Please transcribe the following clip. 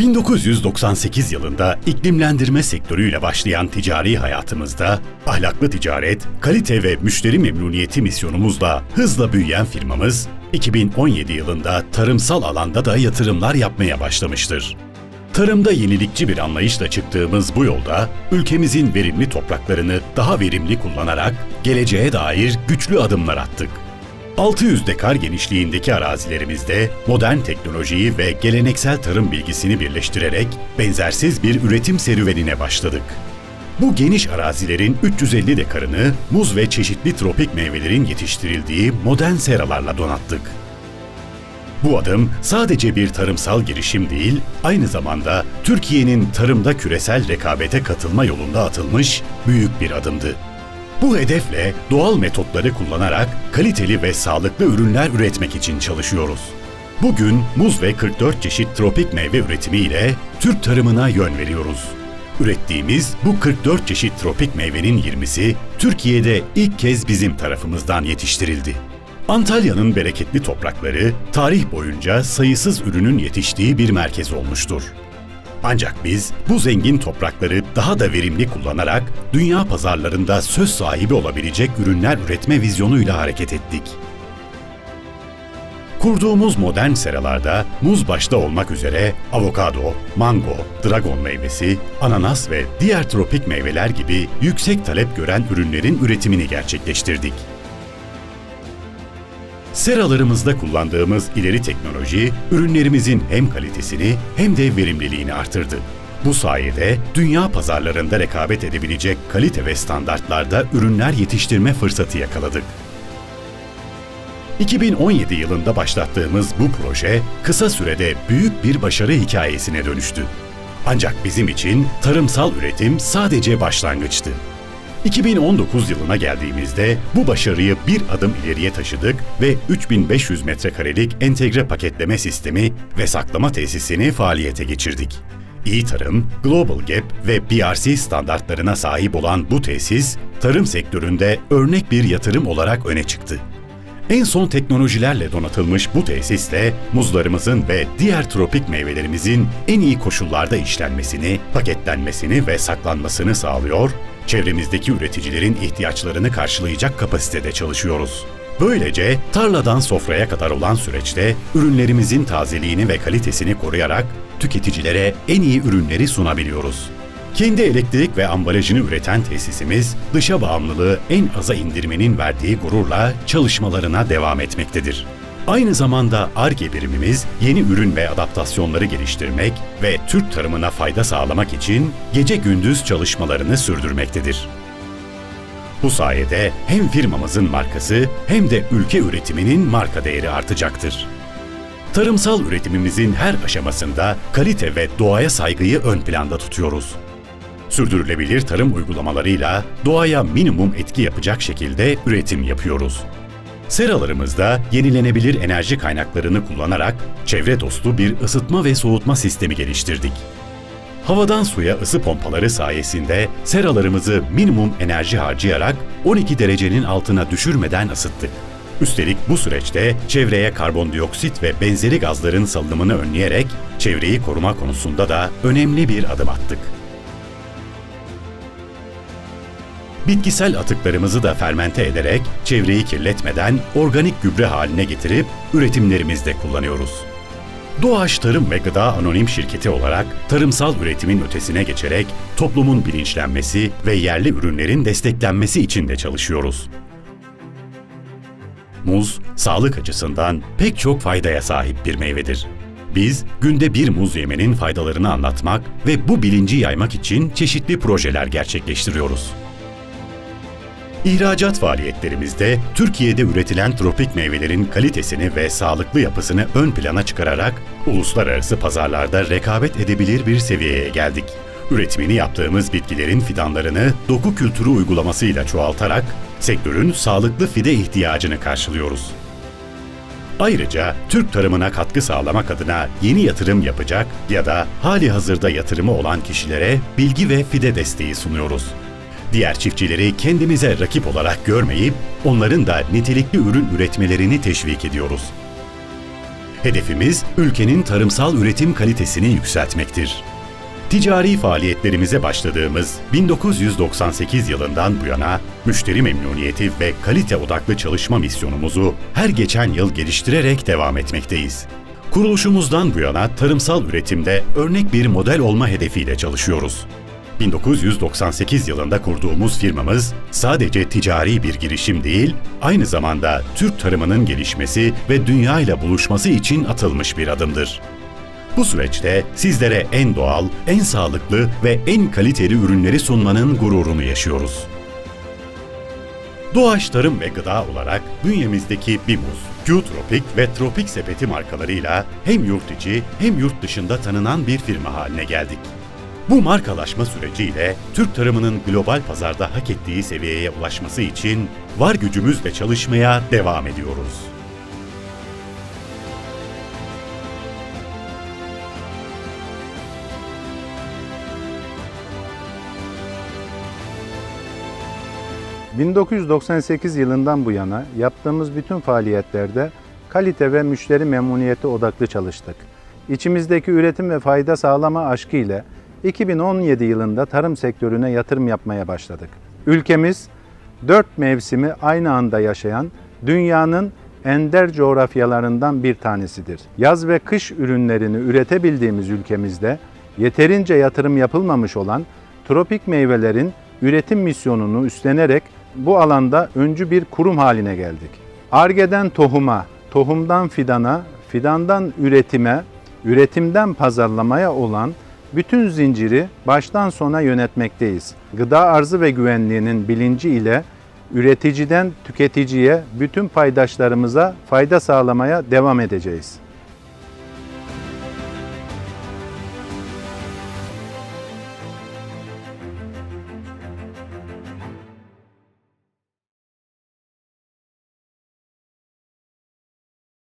1998 yılında iklimlendirme sektörüyle başlayan ticari hayatımızda ahlaklı ticaret, kalite ve müşteri memnuniyeti misyonumuzla hızla büyüyen firmamız 2017 yılında tarımsal alanda da yatırımlar yapmaya başlamıştır. Tarımda yenilikçi bir anlayışla çıktığımız bu yolda ülkemizin verimli topraklarını daha verimli kullanarak geleceğe dair güçlü adımlar attık. 600 dekar genişliğindeki arazilerimizde modern teknolojiyi ve geleneksel tarım bilgisini birleştirerek benzersiz bir üretim serüvenine başladık. Bu geniş arazilerin 350 dekarını muz ve çeşitli tropik meyvelerin yetiştirildiği modern seralarla donattık. Bu adım sadece bir tarımsal girişim değil, aynı zamanda Türkiye'nin tarımda küresel rekabete katılma yolunda atılmış büyük bir adımdı. Bu hedefle doğal metotları kullanarak kaliteli ve sağlıklı ürünler üretmek için çalışıyoruz. Bugün muz ve 44 çeşit tropik meyve üretimiyle Türk tarımına yön veriyoruz. Ürettiğimiz bu 44 çeşit tropik meyvenin 20'si Türkiye'de ilk kez bizim tarafımızdan yetiştirildi. Antalya'nın bereketli toprakları tarih boyunca sayısız ürünün yetiştiği bir merkez olmuştur. Ancak biz bu zengin toprakları daha da verimli kullanarak dünya pazarlarında söz sahibi olabilecek ürünler üretme vizyonuyla hareket ettik. Kurduğumuz modern seralarda muz başta olmak üzere avokado, mango, dragon meyvesi, ananas ve diğer tropik meyveler gibi yüksek talep gören ürünlerin üretimini gerçekleştirdik. Seralarımızda kullandığımız ileri teknoloji, ürünlerimizin hem kalitesini hem de verimliliğini artırdı. Bu sayede dünya pazarlarında rekabet edebilecek kalite ve standartlarda ürünler yetiştirme fırsatı yakaladık. 2017 yılında başlattığımız bu proje kısa sürede büyük bir başarı hikayesine dönüştü. Ancak bizim için tarımsal üretim sadece başlangıçtı. 2019 yılına geldiğimizde bu başarıyı bir adım ileriye taşıdık ve 3500 metrekarelik entegre paketleme sistemi ve saklama tesisini faaliyete geçirdik. İyi Tarım, Global Gap ve BRC standartlarına sahip olan bu tesis, tarım sektöründe örnek bir yatırım olarak öne çıktı. En son teknolojilerle donatılmış bu tesisle muzlarımızın ve diğer tropik meyvelerimizin en iyi koşullarda işlenmesini, paketlenmesini ve saklanmasını sağlıyor, çevremizdeki üreticilerin ihtiyaçlarını karşılayacak kapasitede çalışıyoruz. Böylece tarladan sofraya kadar olan süreçte ürünlerimizin tazeliğini ve kalitesini koruyarak tüketicilere en iyi ürünleri sunabiliyoruz. Kendi elektrik ve ambalajını üreten tesisimiz, dışa bağımlılığı en aza indirmenin verdiği gururla çalışmalarına devam etmektedir. Aynı zamanda ARGE birimimiz yeni ürün ve adaptasyonları geliştirmek ve Türk tarımına fayda sağlamak için gece gündüz çalışmalarını sürdürmektedir. Bu sayede hem firmamızın markası hem de ülke üretiminin marka değeri artacaktır. Tarımsal üretimimizin her aşamasında kalite ve doğaya saygıyı ön planda tutuyoruz. Sürdürülebilir tarım uygulamalarıyla doğaya minimum etki yapacak şekilde üretim yapıyoruz. Seralarımızda yenilenebilir enerji kaynaklarını kullanarak çevre dostu bir ısıtma ve soğutma sistemi geliştirdik. Havadan suya ısı pompaları sayesinde seralarımızı minimum enerji harcayarak 12 derecenin altına düşürmeden ısıttık. Üstelik bu süreçte çevreye karbondioksit ve benzeri gazların salınımını önleyerek çevreyi koruma konusunda da önemli bir adım attık. Bitkisel atıklarımızı da fermente ederek çevreyi kirletmeden organik gübre haline getirip üretimlerimizde kullanıyoruz. Doğaç Tarım ve Gıda Anonim Şirketi olarak tarımsal üretimin ötesine geçerek toplumun bilinçlenmesi ve yerli ürünlerin desteklenmesi için de çalışıyoruz. Muz, sağlık açısından pek çok faydaya sahip bir meyvedir. Biz günde bir muz yemenin faydalarını anlatmak ve bu bilinci yaymak için çeşitli projeler gerçekleştiriyoruz. İhracat faaliyetlerimizde Türkiye'de üretilen tropik meyvelerin kalitesini ve sağlıklı yapısını ön plana çıkararak uluslararası pazarlarda rekabet edebilir bir seviyeye geldik. Üretimini yaptığımız bitkilerin fidanlarını doku kültürü uygulamasıyla çoğaltarak sektörün sağlıklı fide ihtiyacını karşılıyoruz. Ayrıca Türk tarımına katkı sağlamak adına yeni yatırım yapacak ya da hali hazırda yatırımı olan kişilere bilgi ve fide desteği sunuyoruz. Diğer çiftçileri kendimize rakip olarak görmeyip onların da nitelikli ürün üretmelerini teşvik ediyoruz. Hedefimiz ülkenin tarımsal üretim kalitesini yükseltmektir. Ticari faaliyetlerimize başladığımız 1998 yılından bu yana müşteri memnuniyeti ve kalite odaklı çalışma misyonumuzu her geçen yıl geliştirerek devam etmekteyiz. Kuruluşumuzdan bu yana tarımsal üretimde örnek bir model olma hedefiyle çalışıyoruz. 1998 yılında kurduğumuz firmamız sadece ticari bir girişim değil, aynı zamanda Türk tarımının gelişmesi ve dünya ile buluşması için atılmış bir adımdır. Bu süreçte sizlere en doğal, en sağlıklı ve en kaliteli ürünleri sunmanın gururunu yaşıyoruz. Doğaç Tarım ve Gıda olarak bünyemizdeki Bimuz, Q-Tropik ve Tropik Sepeti markalarıyla hem yurt içi hem yurt dışında tanınan bir firma haline geldik. Bu markalaşma süreciyle Türk tarımının global pazarda hak ettiği seviyeye ulaşması için var gücümüzle çalışmaya devam ediyoruz. ...1998 yılından bu yana yaptığımız bütün faaliyetlerde kalite ve müşteri memnuniyeti odaklı çalıştık. İçimizdeki üretim ve fayda sağlama aşkı ile 2017 yılında tarım sektörüne yatırım yapmaya başladık. Ülkemiz dört mevsimi aynı anda yaşayan dünyanın ender coğrafyalarından bir tanesidir. Yaz ve kış ürünlerini üretebildiğimiz ülkemizde yeterince yatırım yapılmamış olan tropik meyvelerin üretim misyonunu üstlenerek bu alanda öncü bir kurum haline geldik. Arge'den tohuma, tohumdan fidana, fidandan üretime, üretimden pazarlamaya olan bütün zinciri baştan sona yönetmekteyiz. Gıda arzı ve güvenliğinin bilinci ile üreticiden tüketiciye bütün paydaşlarımıza fayda sağlamaya devam edeceğiz.